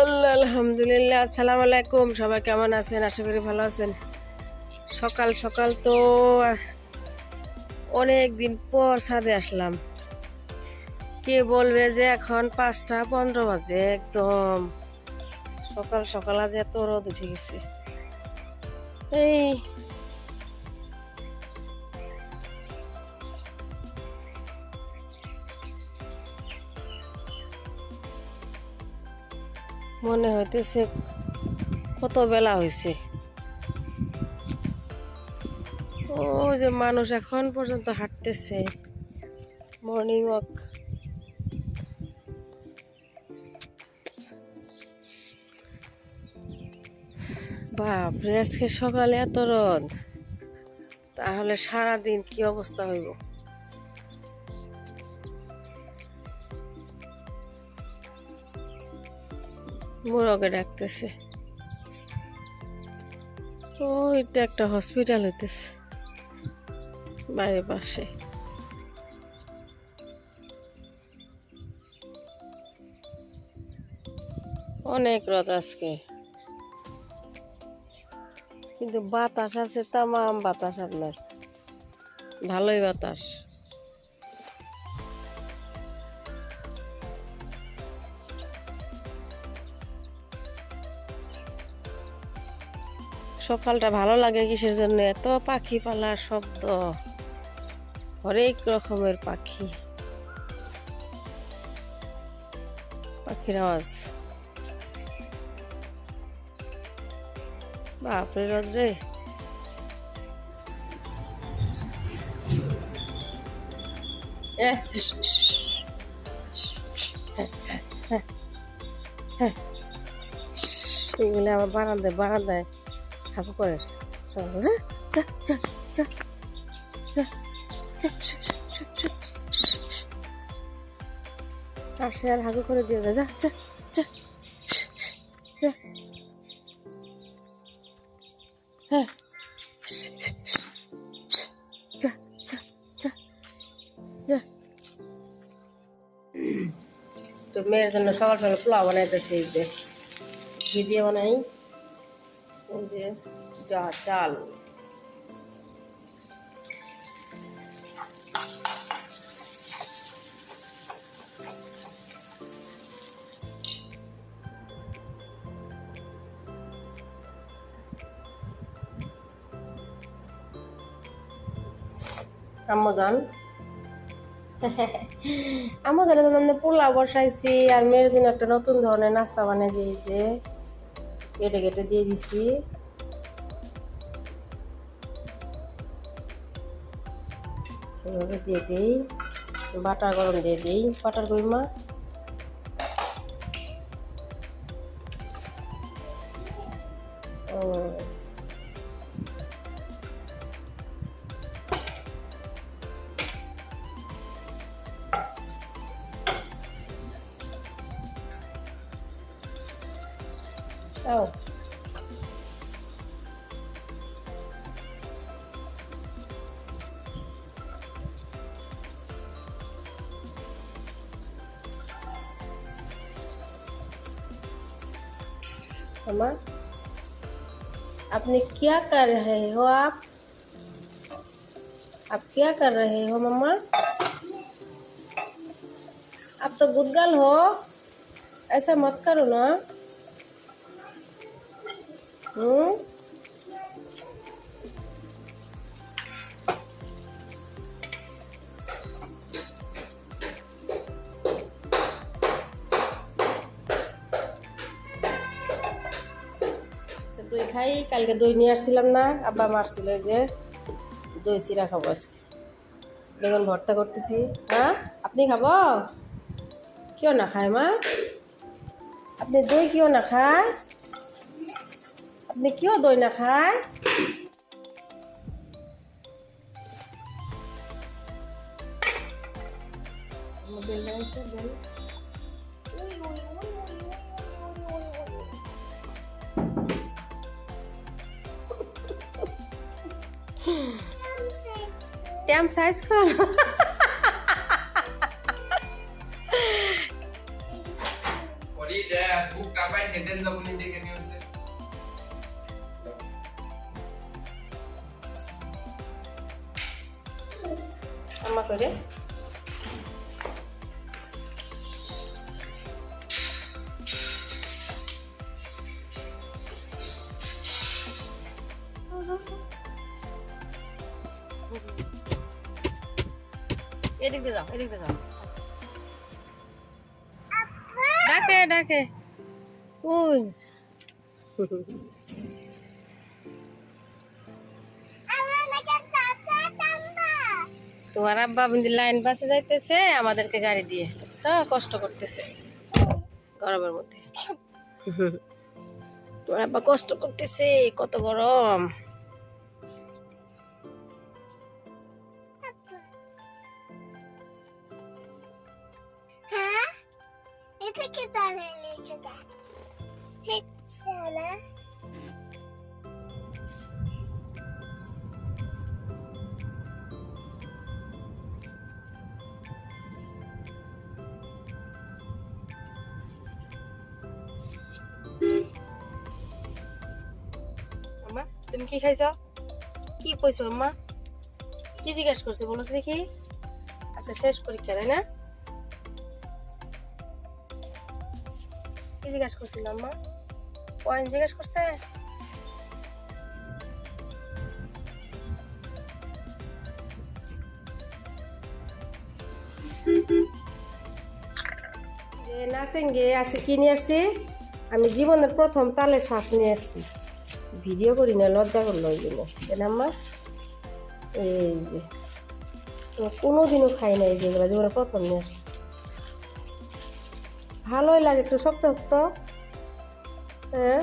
আল্লাহ, আলহামদুলিল্লাহ, আসসালামু আলাইকুম। সবাই কেমন আছেন? আশা করি ভালো আছেন। সকাল সকাল তো অনেক দিন পর ছাদে আসলাম। কে বলবে যে এখন পাঁচটা পনেরো বাজে, একদম। সকাল সকাল আজ এত রোদ উঠে গেছে। এই মনে হইতেছে কত বেলা হয়েছে ও যে মানুষ এখন পর্যন্ত হাঁটতেছে। মর্নিং ওয়াক বাপরে, আজকে সকালে এত রোদ। তাহলে সারাদিন কি অবস্থা হইব? মোরগে ডাকতেছে। ও, এটা একটা হসপিটাল হইতেছে। বাইরের পাশে। অনেক রথ আজকে। কিন্তু বাতাস আছে, তামাম বাতাস আপনার। ভালোই বাতাস। সকালটা ভালো লাগে কিসের জন্য এত পাখি পালার শব্দ হরেক রকমের পাখি পাখির আওয়াজ বাপরে রোদ্রে এগুলো আমার বারান্দায় বারান্দায় হাঁকু করে চল হ্যাঁ শু, শু, শু, শু, শু। আসে আর হাঁকু করে দিয়ে যা যা যা যা হ্যাঁ। যা যা যা যা তো মেয়ের জন্য সকাল সকাল পোলাও বানাইতেছি যে। ঘি দিয়ে বানাই। যে চাল। আম্মু যান। আম্মু জানে মানে পোলাও বসাইছি আর মেয়ের জন্য একটা নতুন ধরনের নাস্তা বানিয়ে যে কেটে কেটে দিয়ে দিছি। এভাবে দিয়ে দিই বাটার গরম দিয়ে দিই বাটার কইমা Oh. मम्मा आपने क्या कर रहे हो आप? आप क्या कर रहे हो मम्मा? आप तो गुदगल हो। ऐसा मत करो ना। हम्म? খাই, কালকে দই নিয়ে আসছিলাম না, আব্বা মারছিল যে দই চিরা খাব আজকে। বেগুন ভর্তা করতেছি। হ্যাঁ আপনি খাব? কেউ না খায়, মা? আপনি দই কেউ না খায়? আপনি কেউ দই না খায়? বেল আছে বেল ট্যাম সাইজ কর Por ir, buka apa তেল লবণী দেখে এদিক দিয়ে যাও এদিক দিয়ে যাও। ডাকে ডাকে। উই। তোমার আব্বা লাইন বাসে যাইতেছে আমাদেরকে গাড়ি দিয়ে। সব কষ্ট করতেছে গরমের মধ্যে। তোমার আব্বা কষ্ট করতেছে কত গরম। এটা কি তাহলে লিখে দা হচ্ছে তুমি কি খাইছো কি কইছো আম্মা কি জিজ্ঞেস করছে বলো দেখি আচ্ছা শেষ পরীক্ষা তাই না জিজ্ঞেস করছিল, আম্মা পয়েন্ট জিজ্ঞেস করছে? আসছি? আমি জীবনের প্রথম তালে শ্বাস নিয়ে আসছি। ভিডিও করি না, লজ্জা করল ওই জন্য। এই যে কোনোদিনও খাই নাই যেগুলো জীবনের প্রথম নিয়ে আসছি। ভালোই লাগে একটু শক্ত শক্ত। হ্যাঁ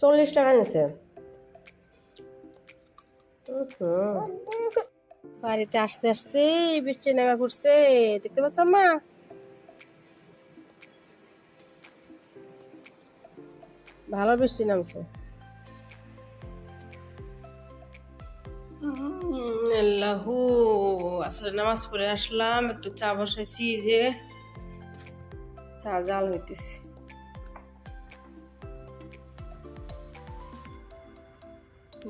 চল্লিশ টাকা নিচ্ছে। বাড়িতে আসতে আসতে বৃষ্টি নেমে পড়ছে দেখতে পাচ্ছ মা? ভালো বৃষ্টি নামছে। আল্লাহু। আসলে নামাজ পড়ে আসলাম, একটু চা বসাইছি যে চা জাল হইতেছে।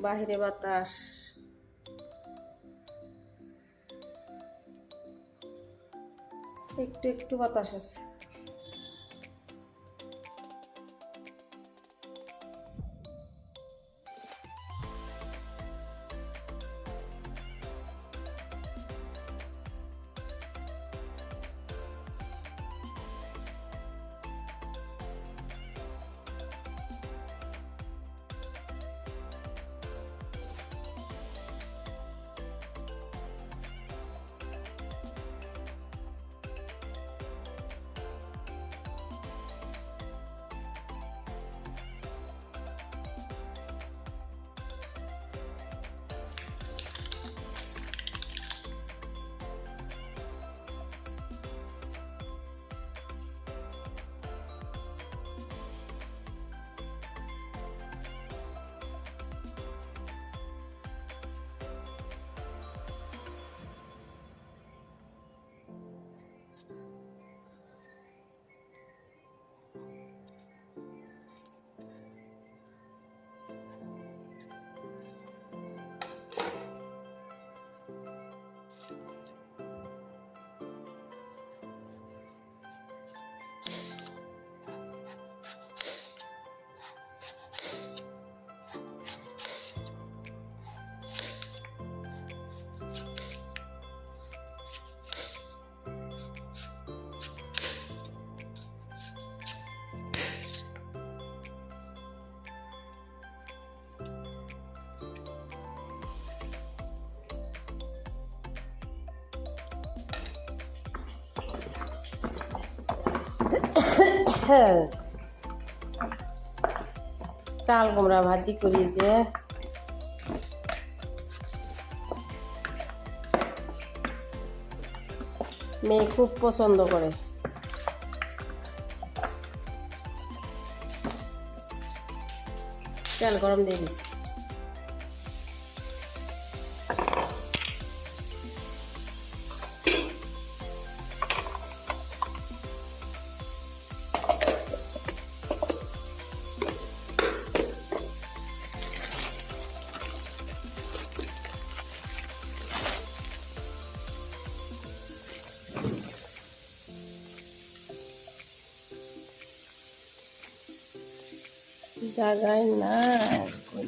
বাহিরে বাতাস। একটু একটু বাতাস আছে। চাল কুমড়া ভাজি করিয়েছে। মেয়ে খুব পছন্দ করে। তেল গরম দিয়ে দিস। জায়গায় না কোন